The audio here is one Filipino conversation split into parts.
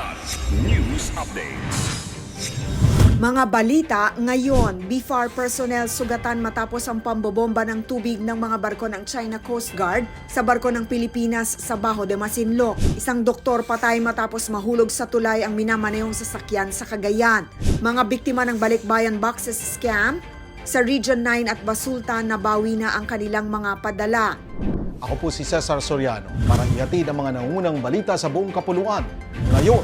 Kidlat News Updates. Mga balita ngayon, BFAR personnel sugatan matapos ang pambobomba ng tubig ng mga barko ng China Coast Guard sa barko ng Pilipinas sa Baho de Masinloc. Isang doktor patay matapos mahulog sa tulay ang minamanehong sasakyan sa Cagayan. Mga biktima ng balikbayan boxes scam sa Region 9 at Basulta nabawi na ang kanilang mga padala. Ako po si Cesar Soriano para ihatid ang mga nangungunang balita sa buong kapuluan. Ngayon,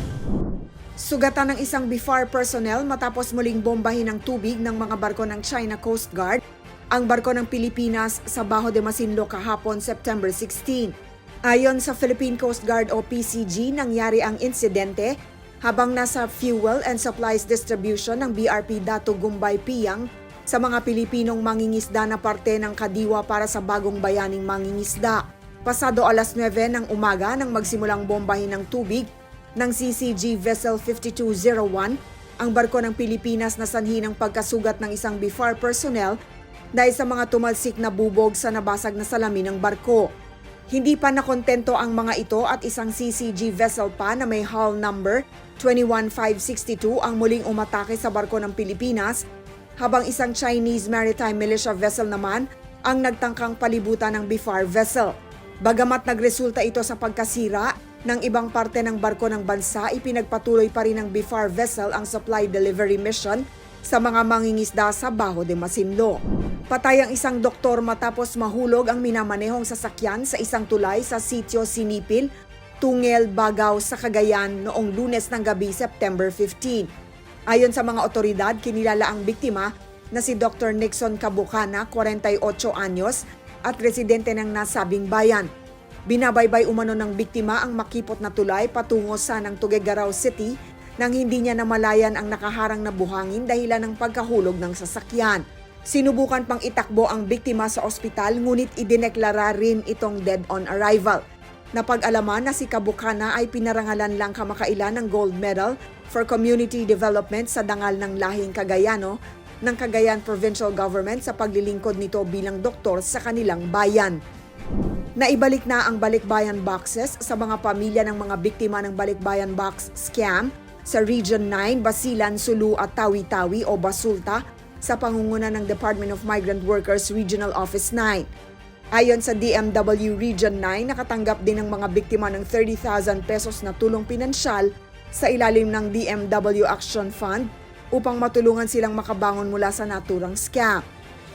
Sugatan ng isang BFAR personnel matapos muling bombahin ng tubig ng mga barko ng China Coast Guard ang barko ng Pilipinas sa Baho de Masinloc kahapon September 16. Ayon sa Philippine Coast Guard o PCG, nangyari ang insidente habang nasa fuel and supplies distribution ng BRP Dato Gumbay Piyang sa mga Pilipinong mangingisda na parte ng kadiwa para sa bagong bayaning mangingisda. Pasado alas 9 ng umaga nang magsimulang bombahin ng tubig ng CCG Vessel 5201, ang barko ng Pilipinas na sanhi ng pagkasugat ng isang BFAR personnel dahil sa mga tumalsik na bubog sa nabasag na salamin ng barko. Hindi pa nakontento ang mga ito at isang CCG vessel pa na may hull number 21562 ang muling umatake sa barko ng Pilipinas habang isang Chinese Maritime Militia vessel naman ang nagtangkang palibutan ng BFAR vessel. Bagamat nagresulta ito sa pagkasira ng ibang parte ng barko ng bansa, ipinagpatuloy pa rin ng BFAR vessel ang supply delivery mission sa mga mangingisda sa Baho de Masinloc. Patay ang isang doktor matapos mahulog ang minamanehong sasakyan sa isang tulay sa sitio Sinipil, Tungel, Bagaw sa Cagayan noong lunes ng gabi September 15. Ayon sa mga otoridad, kinilala ang biktima na si Dr. Nixon Cabukana, 48 anyos, at residente ng nasabing bayan. Binabaybay umano ng biktima ang makipot na tulay patungo sa ng Tuguegarao City nang hindi niya namalayan ang nakaharang na buhangin dahilan ng pagkahulog ng sasakyan. Sinubukan pang itakbo ang biktima sa ospital ngunit idineklara rin itong dead on arrival. Napag-alaman na si Kabukana ay pinarangalan lang kamakailan ng gold medal for community development sa dangal ng lahing Cagayano ng Cagayan Provincial Government sa paglilingkod nito bilang doktor sa kanilang bayan. Naibalik na ang balikbayan boxes sa mga pamilya ng mga biktima ng balikbayan box scam sa Region 9, Basilan, Sulu at Tawi-Tawi o Basulta sa pangunguna ng Department of Migrant Workers Regional Office 9. Ayon sa DMW Region 9, nakatanggap din ng mga biktima ng 30,000 pesos na tulong pinansyal sa ilalim ng DMW Action Fund upang matulungan silang makabangon mula sa naturang scam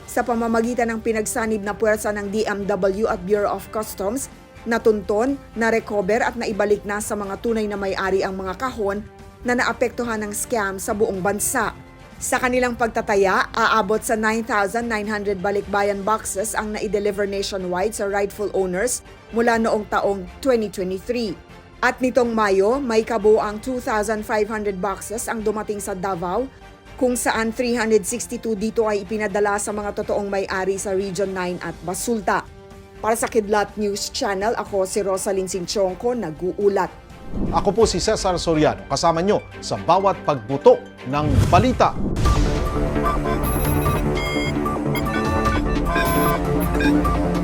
sa pamamagitan ng pinagsanib na puwersa ng DMW at Bureau of Customs, natunton, na-recover at naibalik na sa mga tunay na may-ari ang mga kahon na naapektuhan ng scam sa buong bansa. Sa kanilang pagtataya, aabot sa 9,900 balikbayan boxes ang na-deliver nationwide sa rightful owners mula noong taong 2023. At nitong Mayo, may kabuang 2,500 boxes ang dumating sa Davao kung saan 362 dito ay ipinadala sa mga totoong may-ari sa Region 9 at Basulta. Para sa Kidlat News Channel, ako si Rosalyn Sinchonko, nag-uulat. ako po si Cesar Soriano kasama nyo sa bawat pagbuto ng balita. Thank you.